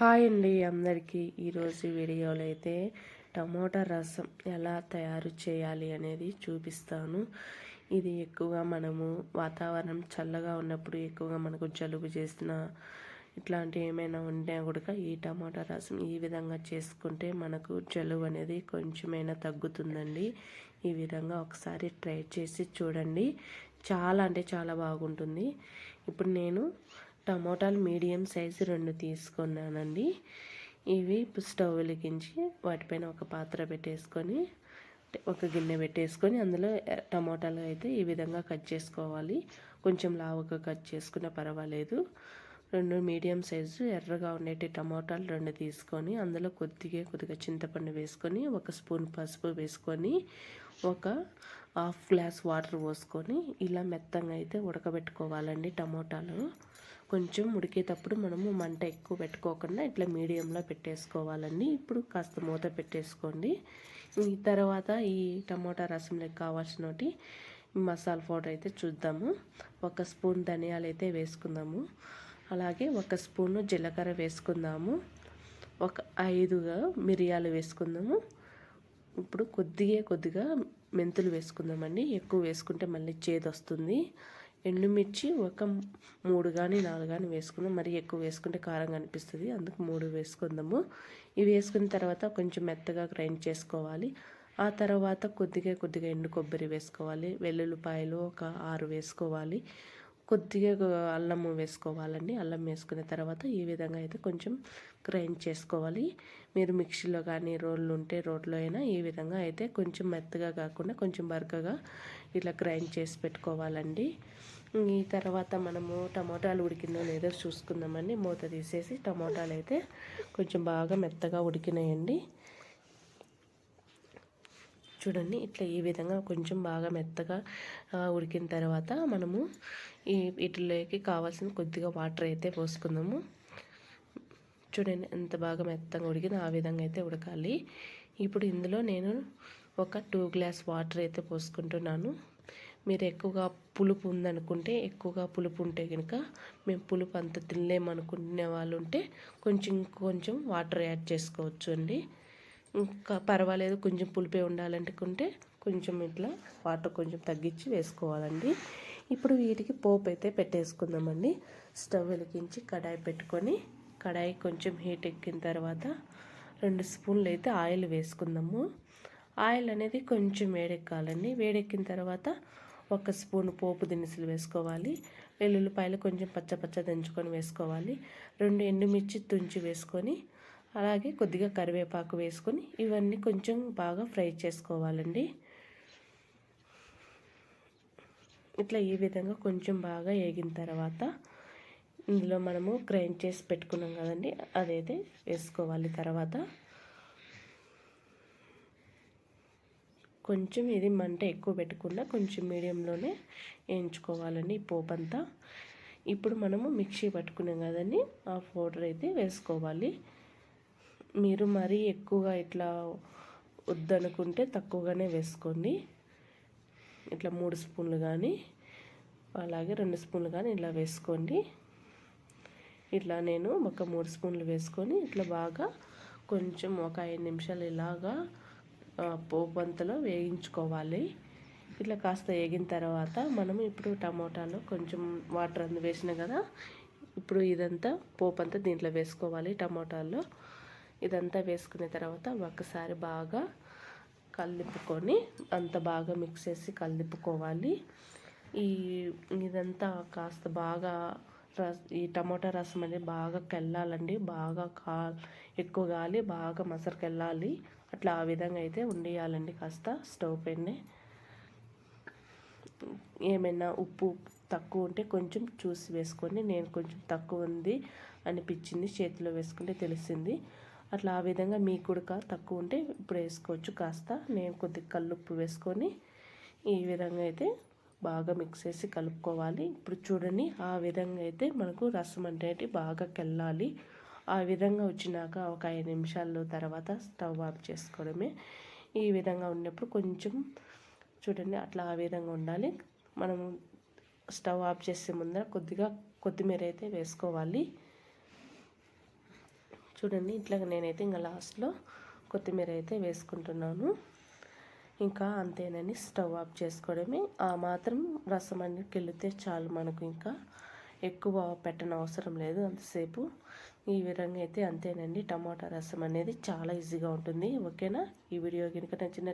Hi అండి అందరికీ. ఈరోజు వీడియోలో అయితే టమోటా రసం ఎలా తయారు చేయాలి అనేది చూపిస్తాను. ఇది ఎక్కువగా మనము వాతావరణం చల్లగా ఉన్నప్పుడు ఎక్కువగా మనకు జలుబు చేసిన ఇట్లాంటివి ఏమైనా ఉన్నా కూడా ఈ టమాటా రసం ఈ విధంగా చేసుకుంటే మనకు జలుబు అనేది కొంచెమైనా తగ్గుతుందండి. ఈ విధంగా ఒకసారి ట్రై చేసి చూడండి. చాలా అంటే చాలా బాగుంటుంది. ఇప్పుడు నేను టమోటాలు మీడియం సైజు రెండు తీసుకున్నానండి. ఇవి స్టవ్ వెలిగించి వాటిపైన ఒక పాత్ర పెట్టేసుకొని ఒక గిన్నె పెట్టేసుకొని అందులో టమోటాలు అయితే ఈ విధంగా కట్ చేసుకోవాలి. కొంచెం లావుగా కట్ చేసుకున్న పర్వాలేదు. రెండు మీడియం సైజు ఎర్రగా ఉండేటి టమోటాలు రెండు తీసుకొని అందులో కొద్దిగా కొద్దిగా చింతపండు వేసుకొని ఒక స్పూన్ పసుపు వేసుకొని ఒక హాఫ్ గ్లాస్ వాటర్ పోసుకొని ఇలా మెత్తంగా అయితే ఉడకబెట్టుకోవాలండి టమోటాలు. కొంచెం ఉడికేటప్పుడు మనము మంట ఎక్కువ పెట్టుకోకుండా ఇట్లా మీడియంలో పెట్టేసుకోవాలండి. ఇప్పుడు కాస్త మూత పెట్టేసుకోండి. ఈ తర్వాత ఈ టమోటా రసంలోకి కావాల్సినటి మసాలా పౌడర్ అయితే చూద్దాము. ఒక స్పూన్ ధనియాలు అయితే వేసుకుందాము. అలాగే ఒక స్పూను జీలకర్ర వేసుకుందాము. ఒక ఐదుగా మిరియాలు వేసుకుందాము. ఇప్పుడు కొద్దిగా కొద్దిగా మెంతులు వేసుకుందామండి. ఎక్కువ వేసుకుంటే మళ్ళీ చేదు వస్తుంది. ఎండుమిర్చి ఒక మూడు కానీ నాలుగు కానీ వేసుకుందాం. మరి ఎక్కువ వేసుకుంటే కారం అనిపిస్తుంది. అందుకు మూడు వేసుకుందాము. ఇవి వేసుకున్న తర్వాత కొంచెం మెత్తగా గ్రైండ్ చేసుకోవాలి. ఆ తర్వాత కొద్దిగా కొద్దిగా ఎండు కొబ్బరి వేసుకోవాలి. వెల్లుల్లిపాయలు ఒక ఆరు వేసుకోవాలి. కొద్దిగా అల్లము వేసుకోవాలండి. అల్లం వేసుకున్న తర్వాత ఈ విధంగా అయితే కొంచెం గ్రైండ్ చేసుకోవాలి. మీరు మిక్సీలో కానీ రోళ్ళు ఉంటే రోడ్లో అయినా ఈ విధంగా అయితే కొంచెం మెత్తగా కాకుండా కొంచెం బరకగా ఇట్లా గ్రైండ్ చేసి పెట్టుకోవాలండి. ఈ తర్వాత మనము టమోటాలు ఉడికిందో లేదో చూసుకుందామండి. మూత తీసేసి టమోటాలు అయితే కొంచెం బాగా మెత్తగా ఉడికినాయండి. చూడండి ఇట్లా ఈ విధంగా కొంచెం బాగా మెత్తగా ఉడికిన తర్వాత మనము ఈ వీటిలోకి కావాల్సిన కొద్దిగా వాటర్ అయితే పోసుకుందాము. చూడండి ఎంత బాగా మెత్తగా ఉడికింది ఆ విధంగా అయితే ఉడకాలి. ఇప్పుడు ఇందులో నేను ఒక టూ గ్లాస్ వాటర్ అయితే పోసుకుంటున్నాను. మీరు ఎక్కువగా పులుపు ఉందనుకుంటే ఎక్కువగా పులుపు ఉంటే కనుక మేము పులుపు అంత తినలేమనుకునే వాళ్ళు ఉంటే కొంచెం కొంచెం వాటర్ యాడ్ చేసుకోవచ్చు అండి. ఇంకా పర్వాలేదు కొంచెం పులిపే ఉండాలనుకుంటే కొంచెం ఇట్లా వాటర్ కొంచెం తగ్గించి వేసుకోవాలండి. ఇప్పుడు వీటికి పోపు అయితే పెట్టేసుకుందామండి. స్టవ్ వెలిగించి కడాయి పెట్టుకొని కడాయి కొంచెం హీట్ ఎక్కిన తర్వాత రెండు స్పూన్లు అయితే ఆయిల్ వేసుకుందాము. ఆయిల్ అనేది కొంచెం వేడెక్కాలండి. వేడెక్కిన తర్వాత ఒక స్పూన్ పోపు దినుసులు వేసుకోవాలి. వెల్లుల్లిపాయలు కొంచెం పచ్చ పచ్చ దంచుకొని వేసుకోవాలి. రెండు ఎండుమిర్చి తుంచి వేసుకొని అలాగే కొద్దిగా కరివేపాకు వేసుకొని ఇవన్నీ కొంచెం బాగా ఫ్రై చేసుకోవాలండి. ఇట్లా ఈ విధంగా కొంచెం బాగా వేగిన తర్వాత ఇందులో మనము గ్రైండ్ చేసి పెట్టుకున్నాం కదండి అదైతే వేసుకోవాలి తర్వాత. కొంచెం ఇది మంట ఎక్కువ పెట్టకుండా కొంచెం మీడియంలోనే వేయించుకోవాలండి ఈ పోపు అంతా ఇప్పుడు మనము మిక్సీ పట్టుకున్నాం కదండి ఆ పౌడర్ అయితే వేసుకోవాలి. మీరు మరీ ఎక్కువగా ఇట్లా వద్దనుకుంటే తక్కువగానే వేసుకోండి. ఇట్లా మూడు స్పూన్లు కానీ అలాగే రెండు స్పూన్లు కానీ ఇలా వేసుకోండి. ఇట్లా నేను ఒక మూడు స్పూన్లు వేసుకొని ఇట్లా బాగా కొంచెం ఒక ఐదు నిమిషాలు ఇలాగా పోపంతలో వేయించుకోవాలి. ఇట్లా కాస్త వేగిన తర్వాత మనం ఇప్పుడు టమోటాలో కొంచెం వాటర్ అందు వేసిన కదా ఇప్పుడు ఇదంతా పోపంతా దీంట్లో వేసుకోవాలి టమోటాల్లో ఇదంతా వేసుకున్న తర్వాత ఒకసారి బాగా కలిపుకొని అంత బాగా మిక్స్ చేసి కలిపుకోవాలి ఈ ఇదంతా కాస్త బాగా రస్ ఈ టమోటా రసం అనేది బాగా కెళ్ళాలండి బాగా కా ఎక్కువ గాలి బాగా మసరికెళ్ళాలి అట్లా ఆ విధంగా అయితే ఉండేయాలండి కాస్త స్టవ్ పైన ఏమైనా ఉప్పు తక్కువ ఉంటే కొంచెం చూసి వేసుకొని నేను కొంచెం తక్కువ ఉంది అనిపించింది చేతిలో వేసుకుంటే తెలిసింది. అట్లా ఆ విధంగా మీకు కూడా తక్కువ ఉంటే ఇప్పుడు వేసుకోవచ్చు. కాస్త నేను కొద్దిగా కల్లుప్పు వేసుకొని ఈ విధంగా అయితే బాగా మిక్స్ చేసి కలుపుకోవాలి. ఇప్పుడు చూడండి ఆ విధంగా అయితే మనకు రసం అనేది బాగా కెళ్ళాలి ఆ విధంగా వచ్చినాక ఒక ఐదు నిమిషాల తర్వాత స్టవ్ ఆఫ్ చేసుకోవడమే. ఈ విధంగా ఉన్నప్పుడు కొంచెం చూడండి అట్లా ఆ విధంగా ఉండాలి. మనం స్టవ్ ఆఫ్ చేసే ముందర కొద్దిగా కొత్తిమీర అయితే వేసుకోవాలి. చూడండి ఇట్లా నేనైతే ఇంకా లాస్ట్లో కొత్తిమీర అయితే వేసుకుంటున్నాను. ఇంకా అంతేనని స్టవ్ ఆఫ్ చేసుకోవడమే. ఆ మాత్రం రసం అనేది కెళ్ళితే చాలు మనకు ఇంకా ఎక్కువ పెట్టన అవసరం లేదు అంతసేపు. ఈ విధంగా అయితే అంతేనండి. టమాటా రసం అనేది చాలా ఈజీగా ఉంటుంది. ఓకేనా? ఈ వీడియో కనుక నచ్చిన